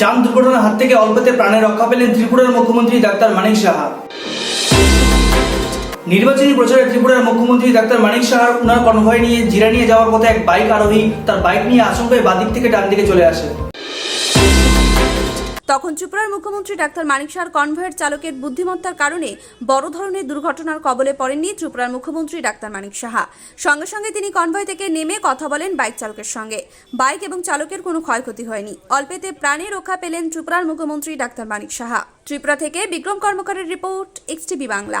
যান দুর্ঘটনার হাত থেকে অল্পতে প্রাণে রক্ষা পেলেন ত্রিপুরার মুখ্যমন্ত্রী ডাক্তার মানিক সাহা। নির্বাচনী প্রচারে ত্রিপুরার মুখ্যমন্ত্রী ডাক্তার মানিক সাহার উনার কনভয় নিয়ে জিরা নিয়ে যাওয়ার পথে এক বাইক আরোহী তার বাইক নিয়ে আশঙ্কায় বাদিক থেকে ডান দিকে চলে আসে। তখন ত্রিপুরার মুখ্যমন্ত্রী ডাক্তার মানিক শাহর কনভয়ের চালকের বুদ্ধিমত্তার কারণে বড় ধরনের দুর্ঘটনার কবলে পড়েননি ত্রিপুরার মুখ্যমন্ত্রী ডাক্তার মানিক সাহা। সঙ্গে সঙ্গে তিনি কনভয় থেকে নেমে কথা বলেন বাইক চালকের সঙ্গে। বাইক এবং চালকের কোনো ক্ষয়ক্ষতি হয়নি। অল্পেতে প্রাণে রক্ষা পেলেন ত্রিপুরার মুখ্যমন্ত্রী ডাক্তার মানিক সাহা। ত্রিপুরা থেকে বিক্রম কর্মকারের রিপোর্ট এক্সটিভি বাংলা।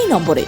এই নম্বরে।